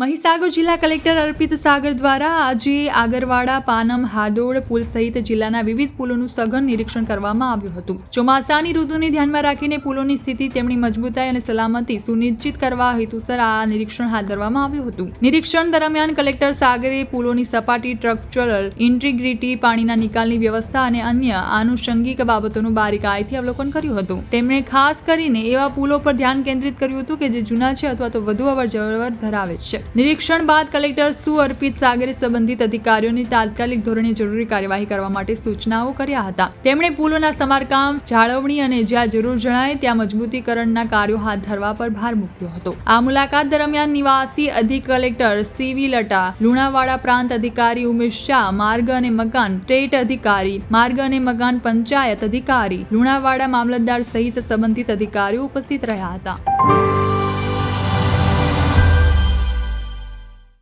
મહીસાગર જિલ્લા કલેક્ટર અર્પિત સાગર દ્વારા આજે આગરવાડા, પાનમ હાદોડ પુલ સહિત જિલ્લાના વિવિધ પુલોનું સઘન નિરીક્ષણ કરવામાં આવ્યું હતું. ચોમાસાની ઋતુને ધ્યાનમાં રાખીને પુલોની સ્થિતિ તેમની મજબૂતાઈ અને સલામતી સુનિશ્ચિત કરવા હેતુસર આ નિરીક્ષણ હાથ ધરવામાં આવ્યું હતું. નિરીક્ષણ દરમિયાન કલેક્ટર સાગરે પુલોની સપાટી સ્ટ્રક્ચરલ ઇન્ટિગ્રિટી, પાણીના નિકાલની વ્યવસ્થા અને અન્ય આનુષંગિક બાબતોનું બારીકાઈથી અવલોકન કર્યું હતું. તેમણે ખાસ કરીને એવા પુલો પર ધ્યાન કેન્દ્રિત કર્યું હતું કે જે જૂના છે અથવા તો વધુ અવરજવર ધરાવે છે. નિરીક્ષણ બાદ કલેક્ટર સુ અર્પિત સાગરે સંબંધિત અધિકારીઓને તાત્કાલિક ધોરણે જરૂરી કાર્યવાહી કરવા માટે સૂચનાઓ કર્યા હતા. તેમણે પુલોના સમારકામ, જાળવણી અને જ્યાં જરૂર જણાય ત્યાં મજબૂતીકરણના કાર્યો હાથ ધરવા પર ભાર મૂક્યો હતો. આ મુલાકાત દરમિયાન નિવાસી અધિક કલેક્ટર સીવી લટા, લુણાવાડા પ્રાંત અધિકારી ઉમેશ શાહ, માર્ગ અને મકાન સ્ટેટ અધિકારી, માર્ગ અને મકાન પંચાયત અધિકારી, લુણાવાડા મામલતદાર સહિત સંબંધિત અધિકારીઓ ઉપસ્થિત રહ્યા હતા.